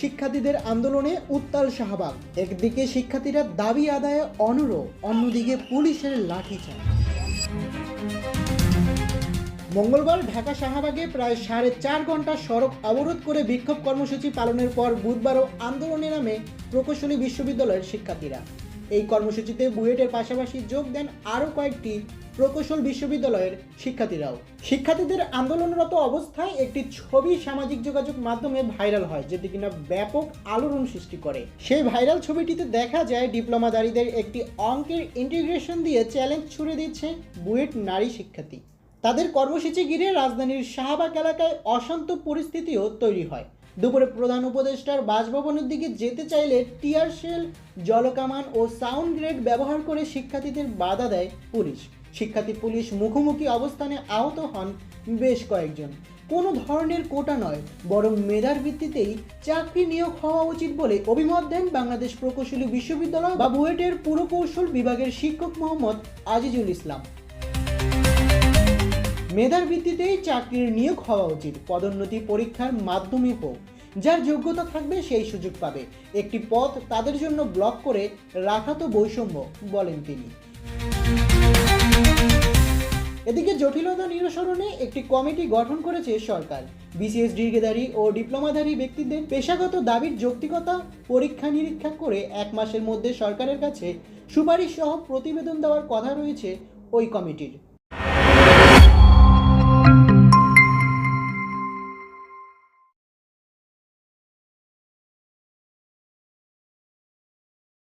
শিক্ষার্থীদের আন্দোলনে উত্তাল শাহবাগ। একদিকে শিক্ষার্থীরা দাবি আদায়ে অনড় অন্যদিকে পুলিশের লাঠিচার্জ মঙ্গলবার ঢাকা শাহবাগে প্রায় সাড়ে চার ঘণ্টা সড়ক অবরোধ করে বিক্ষোভ কর্মসূচি পালনের পর বুধবারও আন্দোলনে নামে প্রকৌশলী বিশ্ববিদ্যালয়ের শিক্ষার্থীরা। এই কর্মসূচিতে বুয়েটের পাশাপাশি যোগ দেন আরও কয়েকটি প্রকৌশল বিশ্ববিদ্যালয়ের শিক্ষার্থীরাও। শিক্ষার্থীদের আন্দোলনরত অবস্থায় একটি ছবি সামাজিক যোগাযোগ মাধ্যমে ভাইরাল হয়, যেটি কিনা ব্যাপক আলোড়ন সৃষ্টি করে। সেই ভাইরাল ছবিটিতে দেখা যায় ডিপ্লোমাধারীদের একটি অঙ্কের ইন্টিগ্রেশন দিয়ে চ্যালেঞ্জ ছুড়ে দিচ্ছে বুয়েট নারী শিক্ষার্থী। তাদের কর্মসূচি ঘিরে রাজধানীর শাহবাগ এলাকায় অশান্ত পরিস্থিতিও তৈরি হয়। দুপুরে প্রধান উপদেষ্টার বাসভবনের দিকে যেতে চাইলে টিয়ার শেল, জলকামান ও সাউন্ড গ্রেড ব্যবহার করে শিক্ষার্থীদের বাধা দেয় পুলিশ। শিক্ষার্থী পুলিশ মুখোমুখি অবস্থানে আহত হন বেশ কয়েকজন। কোনো ধরনের কোটা নয়, বরং মেধার ভিত্তিতেই চাকরি নিয়োগ হওয়া উচিত বলে অভিমত দেন বাংলাদেশ প্রকৌশলী বিশ্ববিদ্যালয় বা বুয়েটের পুরকৌশল বিভাগের শিক্ষক মোহাম্মদ আজিজুল ইসলাম। মেধার ভিত্তিতেই চাকরির নিয়োগ হওয়া উচিত, পদোন্নতি পরীক্ষার মাধ্যমে হোক। যার যোগ্যতা থাকবে সেই সুযোগ পাবে। একটি পথ তাদের জন্য ব্লক করে রাখা তো বৈষম্য, বলেন তিনি। এদিকে জটিলতা নিরসরণে একটি কমিটি গঠন করেছে সরকার। বিসিএস ডিগ্রিধারী ও ডিপ্লোমাধারী ব্যক্তিদের পেশাগত দাবির যৌক্তিকতা পরীক্ষা নিরীক্ষা করে এক মাসের মধ্যে সরকারের কাছে সুপারিশ সহ প্রতিবেদন দেওয়ার কথা রয়েছে ওই কমিটির।